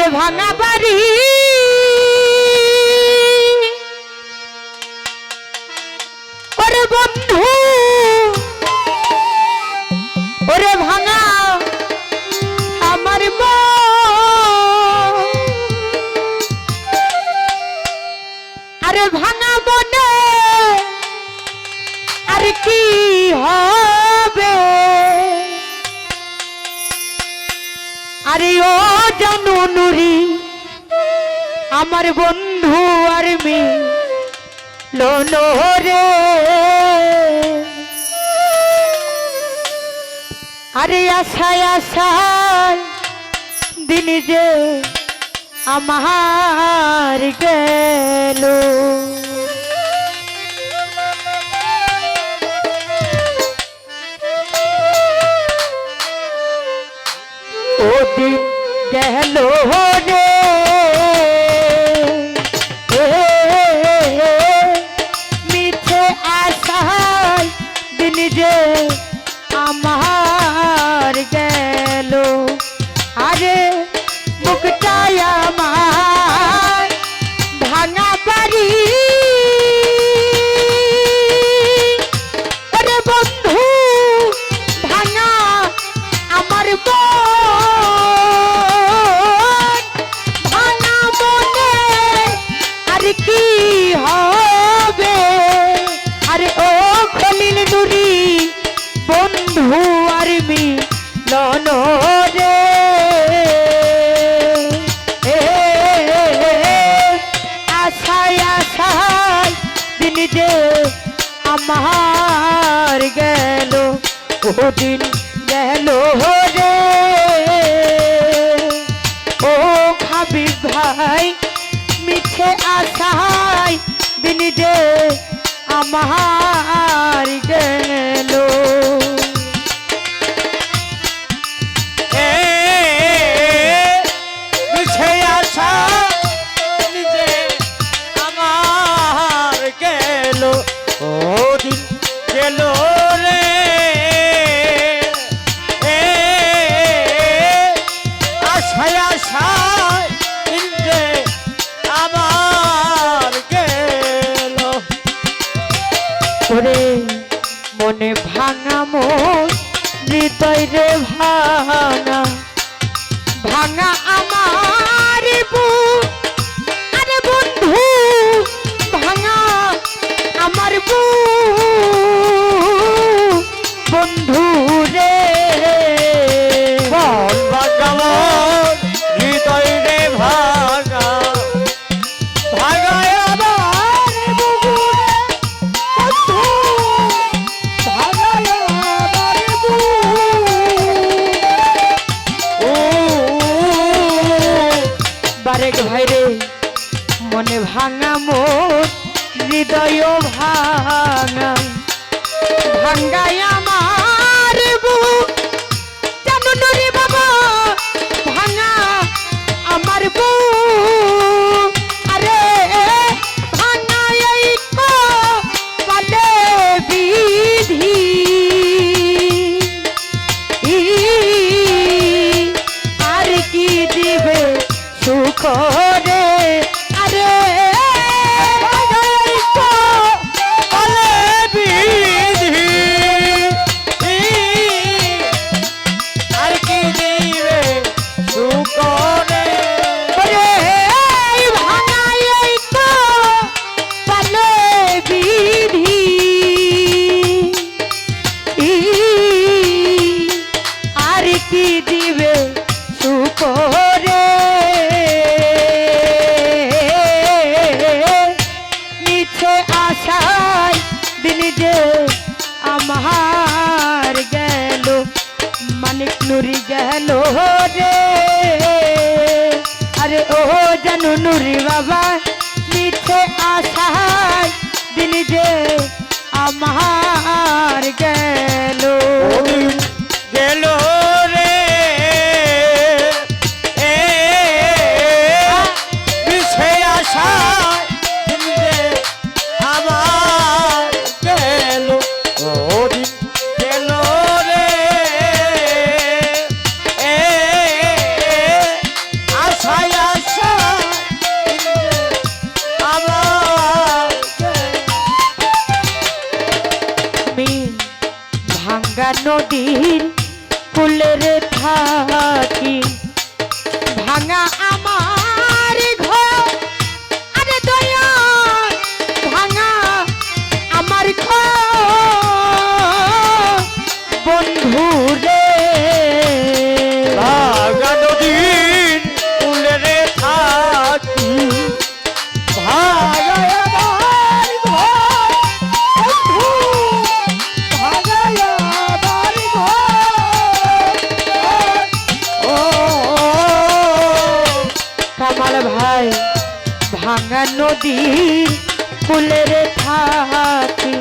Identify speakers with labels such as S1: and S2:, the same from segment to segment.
S1: আমার ভাঙা বাড়ি। ওরে বন্ধু ওরে ভাঙা আমার আরে ভাঙা জানো নুরি আমার বন্ধু আর মি রে আরে আশায় আশায়, দিন যে আমার গেল। ওদিন গেল রে। বহুদিন গেল রে ও ভাবি ভাই মিঠে আশায় দিন যে আমার গেল। নুনুর বাবা মিঠে আশায় দিন যে আমার গেল। গেল। দিন ফুলের থাকি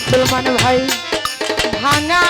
S1: সলমান ভাই ভাঙা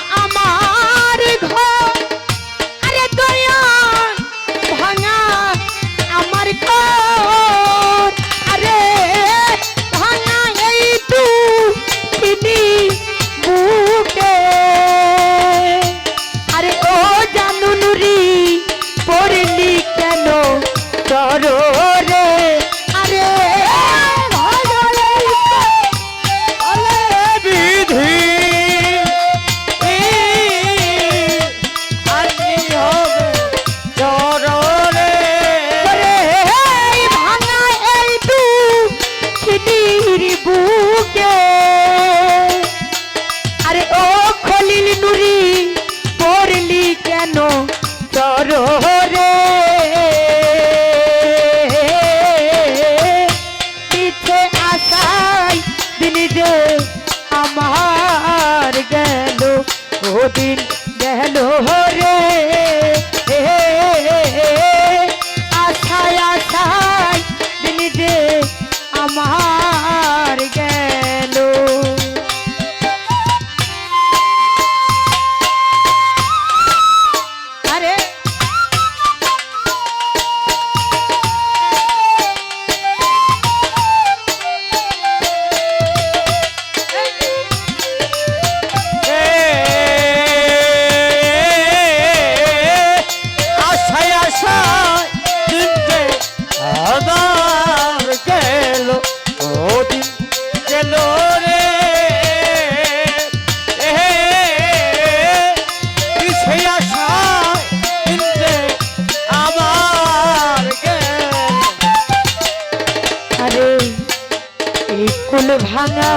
S1: ভাঙা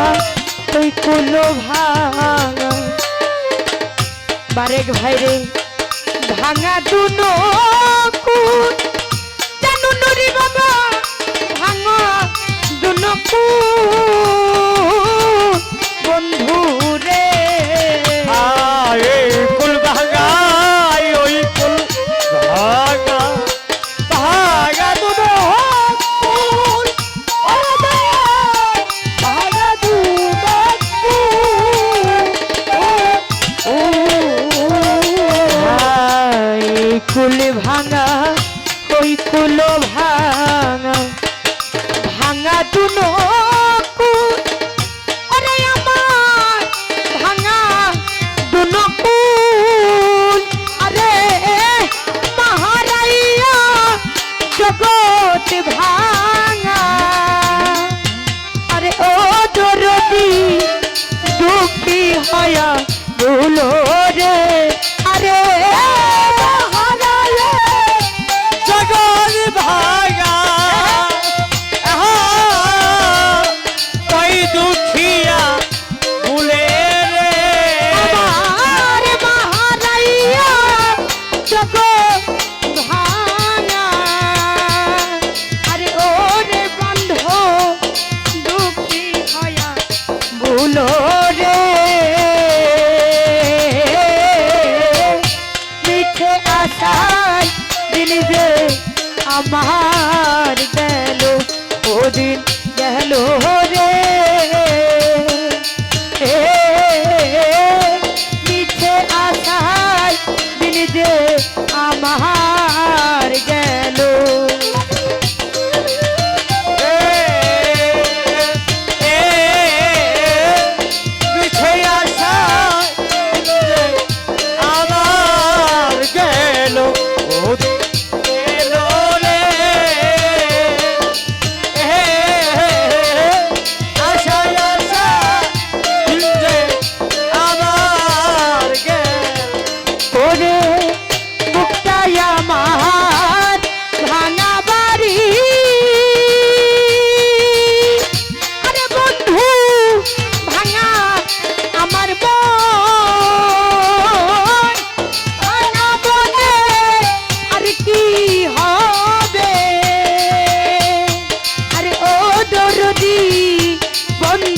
S1: ওই কুলো ভাঙা। বারেক ভাই রে
S2: ভাঙা দুনো কুল
S1: বাবা ভাঙা দুনো কুল আমার গেল ওদিন গেল রে